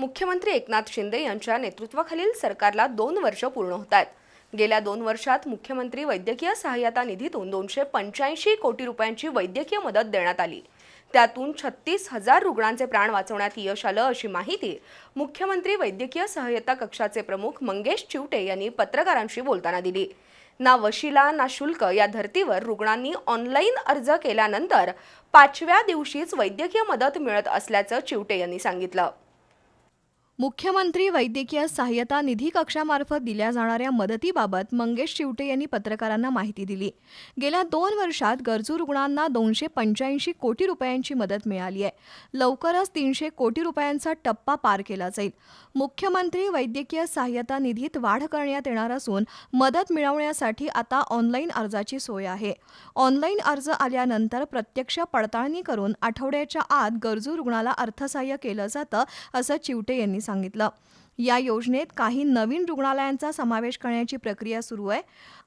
मुख्यमंत्री एकनाथ शिंदे यांच्या नेतृत्वाखालील सरकारला दोन वर्ष पूर्ण होत आहेत गेल्या दोन वर्षात मुख्यमंत्री वैद्यकीय सहाय्यता निधीतून दोनशे पंच्याऐंशी कोटी रुपयांची वैद्यकीय मदत देण्यात आली. त्यातून छत्तीस हजार रुग्णांचे प्राण वाचवण्यात यश आलं अशी माहिती मुख्यमंत्री वैद्यकीय सहाय्यता कक्षाचे प्रमुख मंगेश चिवटे यांनी पत्रकारांशी बोलताना दिली. ना वशिला ना शुल्क या धर्तीवर रुग्णांनी ऑनलाईन अर्ज केल्यानंतर पाचव्या दिवशीच वैद्यकीय मदत मिळत असल्याचं चिवटे यांनी सांगितलं. मुख्यमंत्री वैद्यकीय सहाय्यता निधी कक्षामार्फत दिल्या जाणाऱ्या मदतीबाबत मंगेश शिवटे यांनी पत्रकारांना माहिती दिली. गेल्या दोन वर्षात गरजू रुग्णांना दोनशे पंच्याऐंशी कोटी रुपयांची मदत मिळाली आहे. लवकरच तीनशे कोटी रुपयांचा टप्पा पार केला जाईल. मुख्यमंत्री वैद्यकीय सहाय्यता निधीत वाढ करण्यात येणार असून मदत मिळवण्यासाठी आता ऑनलाईन अर्जाची सोय आहे. ऑनलाईन अर्ज आल्यानंतर प्रत्यक्ष पडताळणी करून आठवड्याच्या आत गरजू रुग्णाला अर्थसहाय्य केलं जातं असं चिवटे यांनी सांगितलं. सांगितलं. या योजनेत काही नवीन रुग्णालयांचा समावेश करण्याची प्रक्रिया सुरू आहे.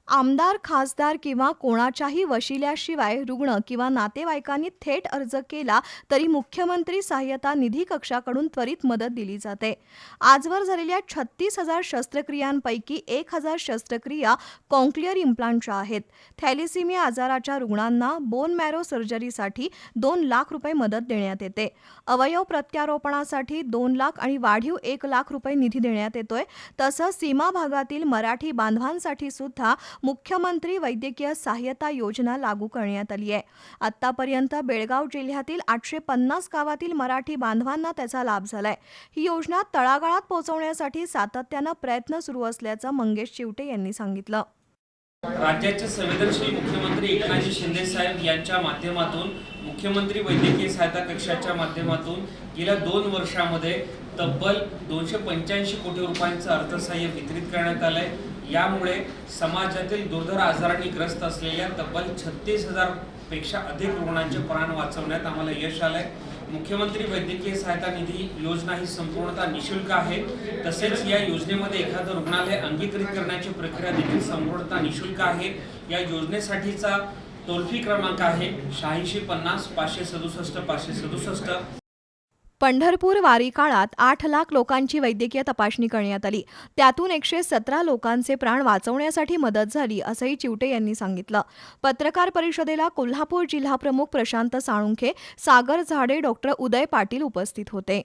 आमदार खासदार किंवा कोणाच्याही वशिल्याशिवाय रुग्ण किंवा नातेवाईकांनी थेट अर्ज केला तरी मुख्यमंत्री सहाय्यता निधी कक्षाकडून त्वरित मदत दिली जाते. आजवर झालेल्या छत्तीस हजार शस्त्रक्रियांपैकी एक हजार शस्त्रक्रिया कॉन्क्लिअर इम्प्लांटच्या आहेत. थॅलिसिमिया आजाराच्या रुग्णांना बोन मॅरो सर्जरीसाठी दोन लाख रुपये मदत देण्यात येते. अवयव प्रत्यारोपणासाठी दोन लाख आणि वाढीव एक लाख रुपये निधी देण्यात येतोय. तसंच सीमा भागातील मराठी बांधवांसाठी सुद्धा मुख्यमंत्री वैद्यकीय सहाय्यता योजना लागू करण्यात आली आहे. आतापर्यंत बेळगाव जिल्ह्यातील आठशे पन्नास गावातील मराठी बांधवांना त्याचा लाभ झालाय. ही योजना तळागाळात पोहोचवण्यासाठी सातत्यानं प्रयत्न सुरू असल्याचं मंगेश चिवटे यांनी सांगितलं. राज्याचे संवेदनशील मुख्यमंत्री एकनाथजी शिंदे साहेब यांच्या माध्यमातून मुख्यमंत्री वैद्यकीय सहायता कक्षाच्या माध्यमातून गेल्या दोन वर्षामध्ये तब्बल दोनशे पंच्याऐंशी कोटी रुपयांचं अर्थसहाय्य वितरित करण्यात आलंय. यामुळे समाजातील दुर्धर आजारांनी ग्रस्त असलेल्या तब्बल छत्तीस हजारपेक्षा अधिक रुग्णांचे प्राण वाचवण्यात आम्हाला यश आलंय. मुख्यमंत्री वैद्यकीय सहायता निधी योजना ही संपूर्णतः निशुल्क आहे. तसेच या योजनेमध्ये एखादं रुग्णालय अंगीकृत करण्याची प्रक्रिया देखील संपूर्णतः निशुल्क आहे. या योजनेसाठीचा टोल फ्री क्रमांक आहे शहाऐंशी पन्नास पाचशे सदुसष्ट पाचशे सदुसष्ट. पंढरपूर वारी काळात आठ लाख लोकांची वैद्यकीय तपासणी करण्यात आली. त्यातून एकशे सतरा लोकांचे प्राण वाचवण्यासाठी मदत झाली असंही चिवटे यांनी सांगितलं. पत्रकार परिषदेला कोल्हापूर जिल्हा प्रमुख प्रशांत साळुंखे सागर झाडे डॉक्टर उदय पाटील उपस्थित होते.